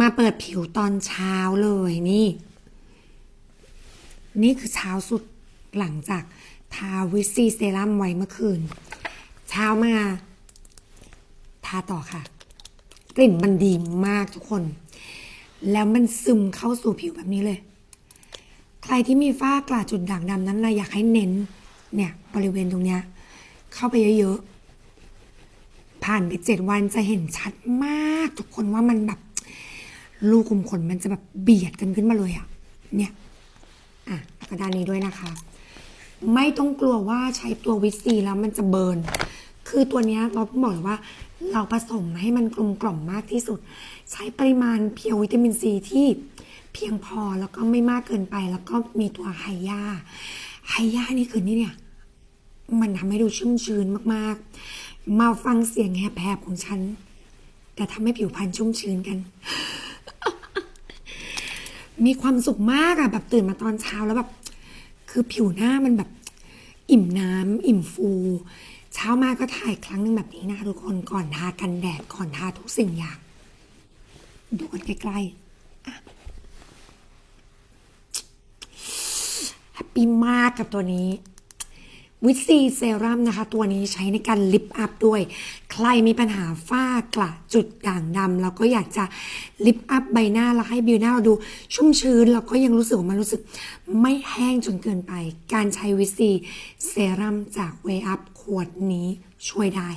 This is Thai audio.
มาเปิดผิวตอนเช้าเลยนี่ นี่คือเช้าสุดหลังจากทาวิซีเซรั่มไว้เมื่อคืน เช้ามา ทาต่อค่ะ กลิ่นมันดีมากทุกคน แล้วมันซึมเข้าสู่ผิวแบบนี้เลย ใครที่มีฝ้ากระจุดด่างดำนั้นนะอยากให้เน้น เนี่ย บริเวณตรงเนี้ย เข้าไปเยอะๆ ผ่านไปเจ็ดวันจะเห็นชัดมาก ทุกคนว่ามันแบบ ลูกคุมขนมันจะแบบเบียดกันขึ้นมาเลยอะเนี่ยอะแล้วก็ด้านนี้ด้วยนะคะ ไม่ต้องกลัวว่าใช้ตัววิตซีแล้วมันจะเบิร์นคือตัวนี้เราบอกเลยว่าเราผสมให้มันกลมกล่อมมากที่สุด ใช้ปริมาณเพียววิตามินซีที่เพียงพอแล้วก็ไม่มากเกินไป แล้วก็มีตัวไฮยาไฮยานี่คือนี่เนี่ย มันทำให้ดูชุ่มชื้นมากๆ มาฟังเสียงแหบๆของฉัน แต่ทำให้ผิวพรรณชุ่มชื้นกัน มีความสุขมากอะแบบตื่นมาตอนเช้าแล้วแบบคือผิวหน้ามันแบบอิ่มน้ำอิ่มฟู เช้ามาก็ถ่ายครั้งหนึ่งแบบนี้นะคะทุกคนก่อนทากันแดดก่อนทาทุกสิ่งอย่าง ดูกันใกล้ๆแฮปปี้มากกับตัวนี้ วิตซีเซรั่มนะคะ ตัวนี้ใช้ในการลิปอัพด้วย ใครมีปัญหาฝ้ากระจุดด่างดำแล้วก็อยากจะลิปอัพใบหน้าแล้วให้บิวหน้าเราดูชุ่มชื้นแล้วก็ยังรู้สึกว่ามันรู้สึกไม่แห้งจนเกินไป การใช้วิตซีเซรั่มจากเวอัพขวดนี้ช่วยได้